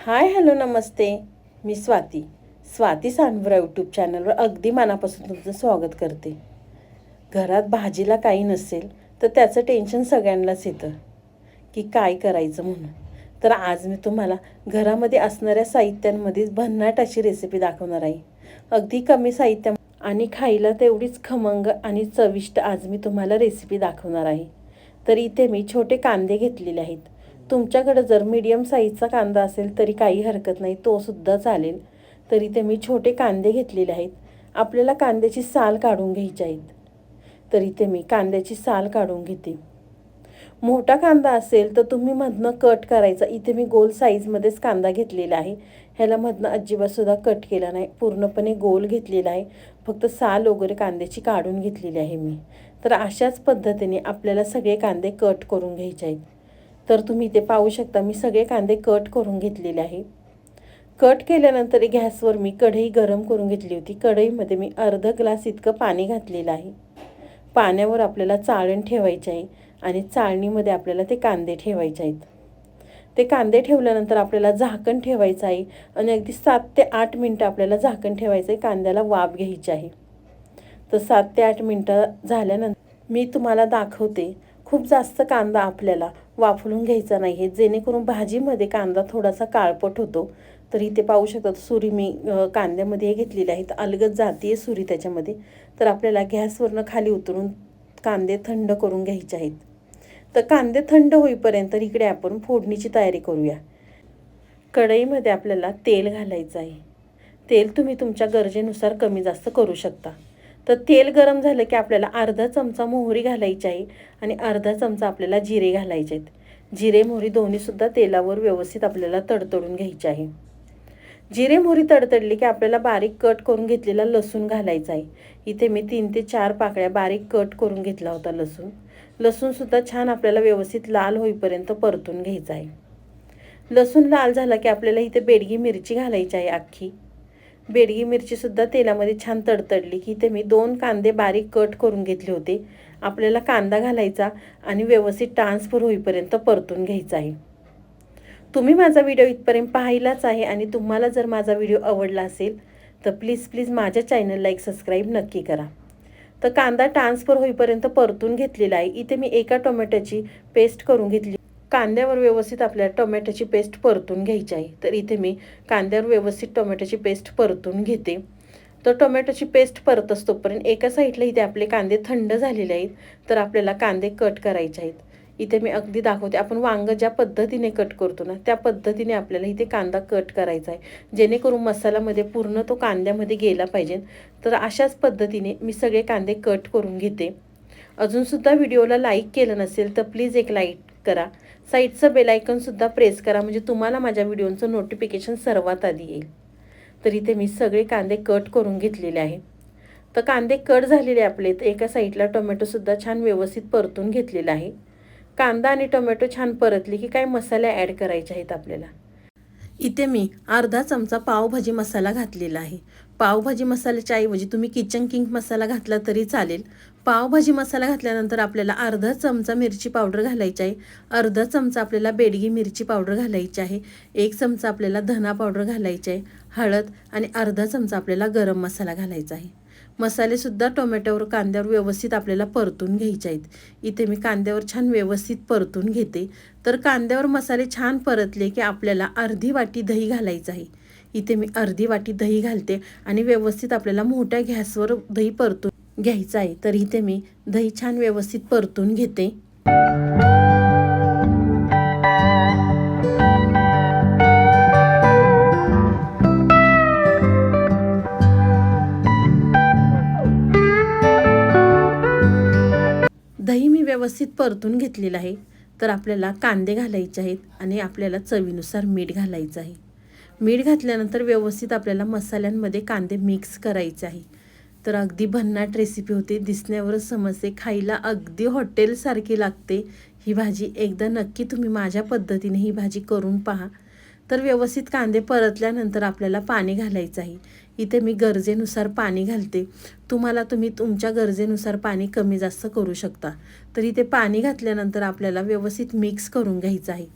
हाय hello नमस्ते. मी Swati. Swati Sandavara YouTube चॅनलवर अगदी मनापासून तुमचं स्वागत करते. घरात भाजीला काही नसेल तर त्याचं टेन्शन सगळ्यांनाच येतं. की काय करायचं म्हणून? तर आज मी तुम्हाला घरामध्ये असणाऱ्या साहित्यांमध्ये भन्नाट अशी रेसिपी दाखवणार आहे. अगदी कमी साहित्य आणि खायला तेवढीच खमंग आणि चविष्ट आज मी तुम्हाला रेसिपी दाखवणार आहे. तर इथे मी छोटे कांदे घेतलेले आहेत. तुमच्याकडं जर मीडियम साईजचा कांदा असेल तरी काही हरकत नाही. तोसुद्धा चालेल. तरी ते मी छोटे कांदे घेतलेले आहेत. आपल्याला कांद्याची साल काढून घ्यायची आहेत. तरी ते मी कांद्याची साल काढून घेते. मोठा कांदा असेल तर तुम्ही मधनं कट करायचा. इथे मी गोल साईजमध्येच कांदा घेतलेला आहे. ह्याला मधनं अजिबातसुद्धा कट केला नाही. पूर्णपणे गोल घेतलेला आहे. फक्त साल वगैरे कांद्याची काढून घेतलेली आहे मी. तर अशाच पद्धतीने आपल्याला सगळे कांदे कट करून घ्यायचे आहेत. तर तुम्ही ते पाहू शकता मी सगळे कांदे कट करून घेतलेले आहे कट केल्यानंतर गॅसवर मी कढई गरम करून घेतली होती. कढईमध्ये मी अर्ध ग्लास इतकं पाणी घातलेलं आहे. पाण्यावर आपल्याला चाळण ठेवायचे आहे आणि चाळणीमध्ये आपल्याला ते कांदे ठेवायचे आहेत. ते कांदे ठेवल्यानंतर आपल्याला झाकण ठेवायचं आहे आणि अगदी सात ते आठ मिनटं आपल्याला झाकण ठेवायचं आहे कांद्याला वाफ घ्यायची आहे. तर सात ते आठ मिनटं झाल्यानंतर मी तुम्हाला दाखवते खूप जास्त कांदा आपल्याला वाफळून घ्यायचा नाही. आहे जेणेकरून भाजीमध्ये कांदा थोडासा काळपट होतो. तर इथे पाहू शकतात सुरी मी कांद्यामध्ये घेतलेली आहे तर अलगद जाते आहे सुरी त्याच्यामध्ये. तर आपल्याला गॅसवरनं खाली उतरून कांदे थंड करून घ्यायचे आहेत. तर कांदे थंड होईपर्यंत इकडे आपण फोडणीची तयारी करूया. कढईमध्ये आपल्याला तेल घालायचं आहे. तेल तुम्ही तुमच्या गरजेनुसार कमी जास्त करू शकता. तर तेल गरम झालं की आपल्याला अर्धा चमचा मोहरी घालायची आहे आणि अर्धा चमचा आपल्याला जिरे घालायचे आहेत. जिरे मोहरी दोन्हीसुद्धा तेलावर व्यवस्थित आपल्याला तडतडून घ्यायचे आहे. जिरे मोहरी तडतडली की आपल्याला बारीक कट करून घेतलेला लसूण घालायचा आहे. इथे मी तीन ते चार पाकळ्या बारीक कट करून घेतला होता लसूण. लसूणसुद्धा छान आपल्याला व्यवस्थित लाल होईपर्यंत परतून घ्यायचा आहे. लसूण लाल झाला की आपल्याला इथे बेडगी मिरची घालायची आहे अख्खी. बेडगी मिरचीसुद्धा तेलामध्ये छान तडतडली. की इथे मी दोन कांदे बारीक कट करून घेतले होते. आपल्याला कांदा घालायचा आणि व्यवस्थित ट्रान्सफर होईपर्यंत परतून घ्यायचा आहे. तुम्ही माझा व्हिडिओ इथपर्यंत पाहिलाच आहे आणि तुम्हाला जर माझा व्हिडिओ आवडला असेल तर प्लीज प्लीज माझ्या चॅनलला एक सबस्क्राईब नक्की करा. तर कांदा ट्रान्सफर होईपर्यंत परतून घेतलेला आहे. इथे मी एका टोमॅटोची पेस्ट करून घेतली कांद्यावर व्यवस्थित आपल्याला टोमॅटोची पेस्ट परतून घ्यायची आहे. तर इथे मी कांद्यावर व्यवस्थित टोमॅटोची पेस्ट परतून घेते. तर टोमॅटोची पेस्ट परत असतोपर्यंत एका साईडला इथे आपले कांदे थंड झालेले आहेत. तर आपल्याला कांदे कट करायचे आहेत. इथे मी अगदी दाखवते. आपण वांगं ज्या पद्धतीने कट करतो ना त्या पद्धतीने आपल्याला इथे कांदा कट करायचा आहे. जेणेकरून मसाल्यामध्ये पूर्ण तो कांद्यामध्ये गेला पाहिजे. तर अशाच पद्धतीने मी सगळे कांदे कट करून घेते. अजूनसुद्धा व्हिडिओला लाईक केलं नसेल तर प्लीज एक लाईक करा. साईडचं बेलायकनसुद्धा प्रेस करा म्हणजे तुम्हाला माझ्या व्हिडिओचं नोटिफिकेशन सर्वात आधी येईल. तर इथे मी सगळे कांदे कट करून घेतलेले आहे तर कांदे कट झालेले आपले तर एका साईडला टोमॅटोसुद्धा छान व्यवस्थित परतून घेतलेला आहे. कांदा आणि टोमॅटो छान परतले की काय मसाले ॲड करायचे आहेत आपल्याला. इथे मी अर्धा चमचा पावभाजी मसाला घातलेला आहे. पावभाजी मसाल्याच्या ऐवजी तुम्ही किचन किंग मसाला घातला तरी चालेल पावभाजी मसाला घातल्यानंतर आपल्याला अर्धा चमचा मिरची पावडर घालायची आहे. अर्धा चमचा आपल्याला बेडगी मिरची पावडर घालायची आहे. एक चमचा आपल्याला धना पावडर घालायची आहे हळद आणि अर्धा चमचा आपल्याला गरम मसाला घालायचा आहे. मसालेसुद्धा टोमॅटोवर कांद्यावर व्यवस्थित आपल्याला परतून घ्यायचे आहेत. इथे मी कांद्यावर छान व्यवस्थित परतून घेते. तर कांद्यावर मसाले छान परतले की आपल्याला अर्धी वाटी दही घालायचं आहे. इथे मी अर्धी वाटी दही घालते आणि व्यवस्थित आपल्याला मोठ्या गॅसवर दही परतून घ्यायचं आहे तर इथे मी दही छान व्यवस्थित परतून घेते. दही मी व्यवस्थित परतून घेतलेलं आहे. तर आपल्याला कांदे घालायचे आहेत आणि आपल्याला चवीनुसार मीठ घालायचं आहे. मीठ घातल्यानंतर व्यवस्थित आपल्याला मसाल्यांमध्ये कांदे मिक्स करायचे आहे. तर अगदी भन्नाट रेसिपी होते. दिसण्यावरच समजते. खायला अगदी हॉटेलसारखी लागते. ही भाजी एकदा नक्की तुम्ही माझ्या पद्धतीने ही भाजी करून पहा. तर व्यवस्थित कांदे परतल्यानंतर आपल्याला पाणी घालायचं आहे. इथे मी गरजेनुसार पाणी घालते. तुम्हाला तुम्ही तुमच्या गरजेनुसार पाणी कमी जास्त करू शकता. तर इथे पाणी घातल्यानंतर आपल्याला व्यवस्थित मिक्स करून घ्यायचं आहे.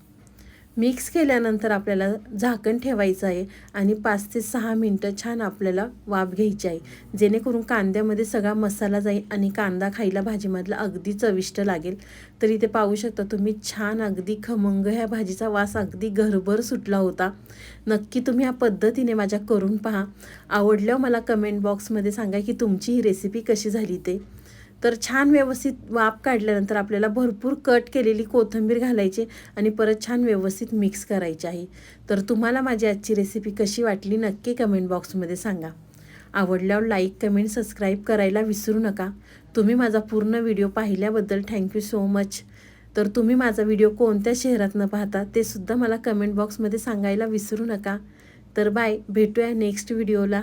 मिक्स केल्यानंतर आपल्याला झाकण ठेवायचं आहे आणि पाच ते सहा मिनटं छान आपल्याला वाफ घ्यायची आहे. जेणेकरून कांद्यामध्ये सगळा मसाला जाईल आणि कांदा खायला भाजीमधला अगदी चविष्ट लागेल. तर इथे पाहू शकता तुम्ही छान अगदी खमंग ह्या भाजीचा वास अगदी घरभर सुटला होता. नक्की तुम्ही ह्या पद्धतीने माझ्या करून पहा. आवडल्यावर मला कमेंट बॉक्समध्ये सांगा की तुमची ही रेसिपी कशी झाली ते. तर छान व्यवस्थित वाफ काढल्यानंतर आपल्याला भरपूर कट केलेली कोथिंबीर घालायची आणि परत छान व्यवस्थित मिक्स करायची आहे. तर तुम्हाला माझी आजची रेसिपी कशी वाटली नक्की कमेंट बॉक्समध्ये सांगा. आवडल्यावर लाईक कमेंट सबस्क्राईब करायला विसरू नका. तुम्ही माझा पूर्ण व्हिडिओ पाहिल्याबद्दल थँक्यू सो मच तर तुम्ही माझा व्हिडिओ कोणत्या शहरात न पाहता ते सुद्धा मला कमेंट बॉक्समध्ये सांगायला विसरू नका. तर बाय भेटूया नेक्स्ट व्हिडिओला